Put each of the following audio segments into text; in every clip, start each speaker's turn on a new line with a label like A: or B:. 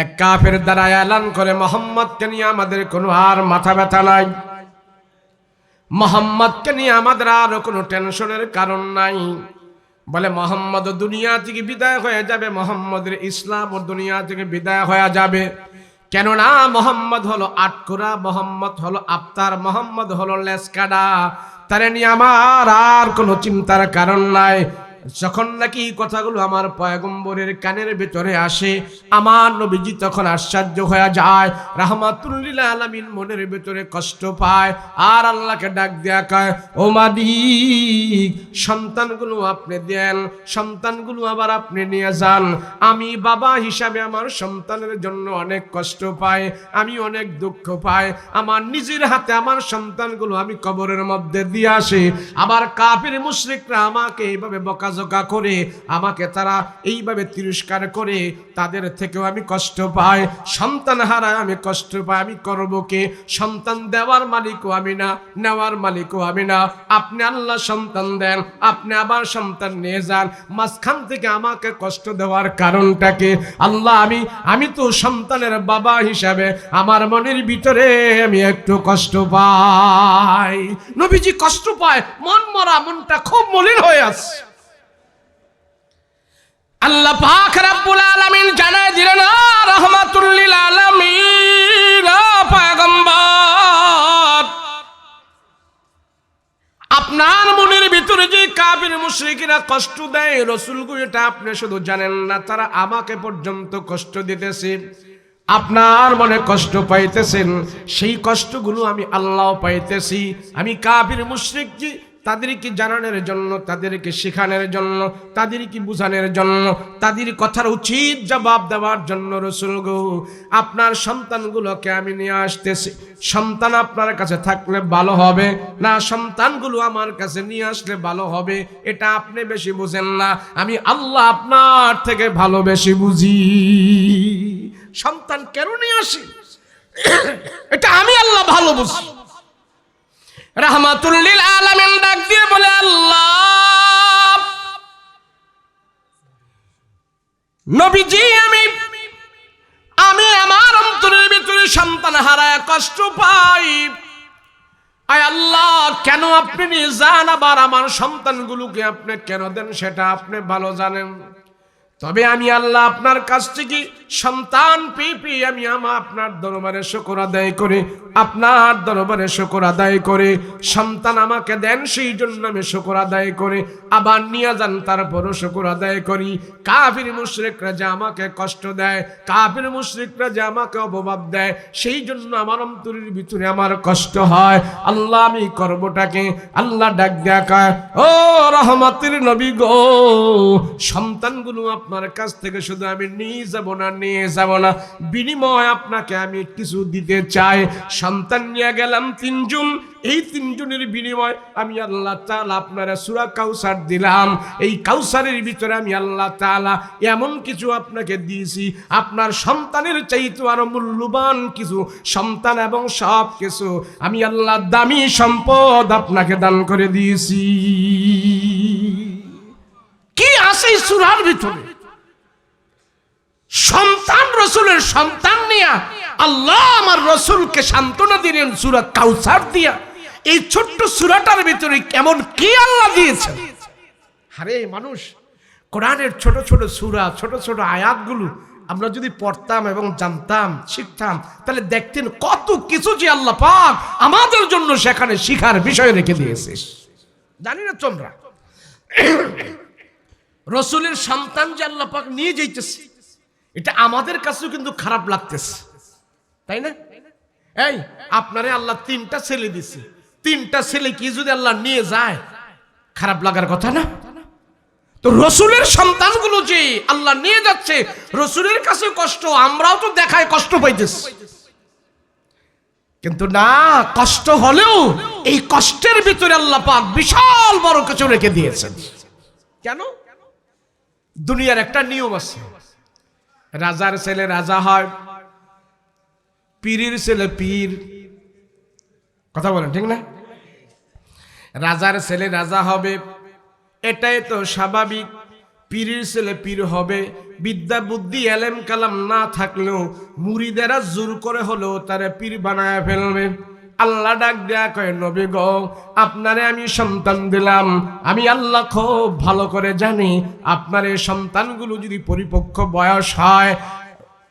A: এক কাফের দ্বারা এলান করে মোহাম্মদকে নিয়ে আমাদের কোনো আর মাথা ব্যথা নাই। মোহাম্মদকে নিয়ে আমাদের আর কোনো টেনশনের কারণ নাই। বলে, মোহাম্মদ দুনিয়া থেকে বিদায় হয়ে যাবে, মোহাম্মদের ইসলাম ও দুনিয়া থেকে বিদায় হয়ে যাবে। কেননা মোহাম্মদ হলো আটকুরা, মোহাম্মদ হলো আফতার, মোহাম্মদ হলো লেসকাডা। তারে নিয়ে আমার আর কোনো চিন্তার কারণ নাই। যখন নাকি কথাগুলো আমার পয়গম্বরের কানের ভেতরে আসে, আমার নবীজি তখন আশ্চর্য হয়ে যায় রাহমাতুল্লিল আলামিন মনের ভেতরে কষ্ট পায় আর আল্লাহকে ডাক দেয়া কয়, ও মালিক, সন্তানগুলো আপনি দেন, সন্তানগুলো আবার আপনি নিয়ে যান। আমি বাবা হিসাবে আমার সন্তানের জন্য অনেক কষ্ট পাই, আমি অনেক দুঃখ পাই। আমার নিজের হাতে আমার সন্তানগুলো আমি কবরের মধ্যে দিয়ে আসি। আবার কাফির মুশরিকরা আমাকে এইভাবে বকাঝকা করে, আমাকে তারা এইভাবে তিরস্কার করে, তাদের থেকেও আমি কষ্ট পাই। সন্তান হারায় আমি কষ্ট পাই, আমি করব কে? সন্তান দেওয়ার মালিকও আমি না, নেওয়ার মালিকও আমি না। আপনি আল্লাহ সন্তান দেন, আপনি আবার সন্তান নিয়ে যান। মাঝখান থেকে আমাকে কষ্ট দেওয়ার কারণটাকে আল্লাহ, আমি আমি তো সন্তানের বাবা হিসাবে আমার মনের ভিতরে আমি একটু কষ্ট পাই। নবীজি কষ্ট পায়, মন মরা মনটা খুব মলিন হয়ে আছে আল্লাহ পাক রাব্বুল আলামিন জানায় দিলেন, "আ লিল আলামিন পয়গম্বর। আপনার মনের ভিতরে যে কাবির মুশরিকরা কষ্ট দেয় রসুলগু এটা আপনি শুধু জানেন না, তারা আমাকে পর্যন্ত কষ্ট দিতেছে আপনার মনে কষ্ট পাইতেছেন, সেই কষ্টগুলো আমি আল্লাহ পাইতেছি। আমি কাবির মুশরিক তাদেরকে জানানোর জন্য, তাদেরকে শেখানোর জন্য, তাদেরকে বুঝানোর জন্য, তাদের কথার উচিত জবাব দেওয়ার জন্য রসুল গো, আপনার সন্তানগুলোকে আমি নিয়ে আসতেছি। সন্তান আপনার কাছে থাকলে ভালো হবে না, সন্তানগুলো আমার কাছে নিয়ে আসলে ভালো হবে, এটা আপনি বেশি বুঝেন না। আমি আল্লাহ আপনার থেকে ভালো বেশি বুঝি। সন্তান কেন নিয়ে আসি? এটা আমি আল্লাহ ভালো বুঝি। রাহমাতুল্লিল আলামিন বলে, আল্লাহ। নবীজি, আমি আমি আমার অন্তরের ভিতরে সন্তান হারায় কষ্ট পাই। আয় আল্লাহ, কেন আপনি নিয়ে যান আবার আমার সন্তানগুলোকে আপনি কেন দেন সেটা আপনি ভালো জানেন। তবে আমি আল্লাহ আপনার কাছ থেকে সন্তান পেয়ে আমি আমা আপনার দরবারে শকর আদায় করে, আপনার দরবারে শকর আদায় করে। সন্তান আমাকে দেন, সেই জন্য আমি শকর আদায় করে। আবার নিয়ে যান, তারপরও শকর আদায় করি। কাফির মুশরিকরা যে আমাকে কষ্ট দেয়, কাফির মুশরিকরা যে আমাকে অপবাদ দেয়, সেই জন্য আমার অন্তরের ভিতরে আমার কষ্ট হয়। আল্লাহ, আমি করবটাকে, আল্লাহ ডাক দেখায় ও রহমতের নবী গো, সন্তানগুলো আপনার কাছ থেকে শুধু আমি নিয়ে যাব না নিয়ে যাব না। বিনিময় আপনাকে আমি কিছু দিতে চাই। সন্তান নিয়ে গেলাম তিনজন। এই তিনজনের বিনিময় আমি আল্লাহ তালা আপনারা সুরা কাউসার দিলাম। এই কাউসারের ভিতরে আমি আল্লাহ তাআলা এমন কিছু আপনাকে দিয়েছি। আপনার সন্তানের চাইতে আরও মূল্যবান কিছু সন্তান এবং সব কিছু আমি আল্লাহ দামি সম্পদ আপনাকে দান করে দিয়েছি। কি আছে সুরার ভিতরে? সন্তান, রসুলের সন্তান নিয়া আল্লাহ আমার রসুলকে সান্ত্বনা দিলেন সুরা কাউসার দিয়া। এই ছোট্ট সুরাটার ভিতরে কেমন কি আল্লাহ দিয়েছেন? আরে মানুষ, কোরআনের ছোট ছোট সুরা, ছোট ছোট আয়াতগুলো আমরা যদি পড়তাম এবং জানতাম, শিখতাম, তাহলে দেখতেন কত কিছু যে আল্লাহ পাক আমাদের জন্য সেখানে শিখার বিষয় রেখে দিয়েছে। জানি না তোমরা। রসুলের সন্তান যে আল্লাহ পাক নিয়ে যাইতেছে এটা আমাদের কাছেও কিন্তু খারাপ লাগতেছে। তাই না? এই, আপনারে আল্লাহ তিনটা ছেলে দিছে। তিনটা ছেলে কি যদি আল্লাহ নিয়ে যায়, খারাপ লাগার কথা না? তো রসুলের সন্তানগুলো যে আল্লাহ নিয়ে যাচ্ছে, রসুলের কাছে কষ্ট, আমরাও তো দেখায় কষ্ট পাইতেছি। কিন্তু না, কষ্ট হলেও এই কষ্টের ভিতরে আল্লাহ পাক বিশাল বড় কিছু রেখে দিয়েছেন। কেন? দুনিয়ার একটা নিয়ম আছে। রাজার ছেলে রাজা হয়, পীরের ছেলে পীর। কথা বলেন, ঠিক না? রাজার ছেলে রাজা হবে, এটাই তো স্বাভাবিক। পীরের ছেলে পীর হবে, বিদ্যা বুদ্ধি এলেম কালাম না থাকলেও মুড়িদেরা জোর করে হলেও তারা পীর বানায় ফেলবে। আল্লাহ ডাক দেয়া কয়, নবী গো, আপনারে আমি সন্তান দিলাম। আমি আল্লাহ খুব ভালো করে জানি, আপনার এই সন্তানগুলো যদি পরিপক্ক বয়স হয়,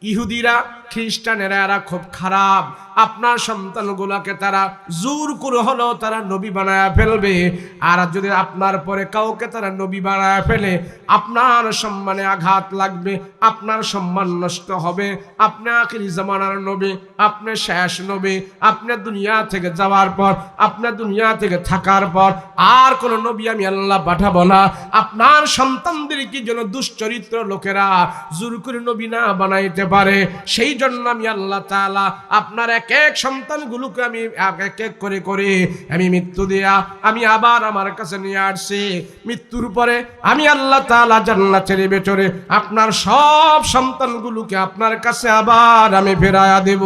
A: ইহুদিরা, খ্রিস্টানেরা, এরা খুব খারাপ। আপনার সন্তানগুলোকে তারা জোর করে হলেও তারা নবী বানায় ফেলবে। আর যদি আপনার পরে কাউকে তারা নবী বানায় ফেলে, আপনার সম্মানে আঘাত লাগবে, আপনার সম্মান নষ্ট হবে। আপনি আখিরি জামানার নবী, আপনি শেষ নবী, আপনি দুনিয়া থেকে যাওয়ার পর আপনার দুনিয়া থেকে থাকার পর, আর কোন নবী আমি আল্লাহ পাঠাবো না। আপনার সন্তানদের কি যেন দুশ্চরিত্র লোকেরা জোর করে নবী না বানাইতে পারে? সেই জন্য আমি আল্লাহ তালা আপনার এক এক এক সন্তানগুলোকে আমি এক এক করে করে আমি মৃত্যু দেয়া, আমি আবার আমার কাছে নিয়ে আসছি। মৃত্যুর পরে আমি আল্লাহ তালা ছেড়ে বেচরে আপনার সব সন্তানগুলোকে আপনার কাছে আবার আমি ফেরায়া দেব।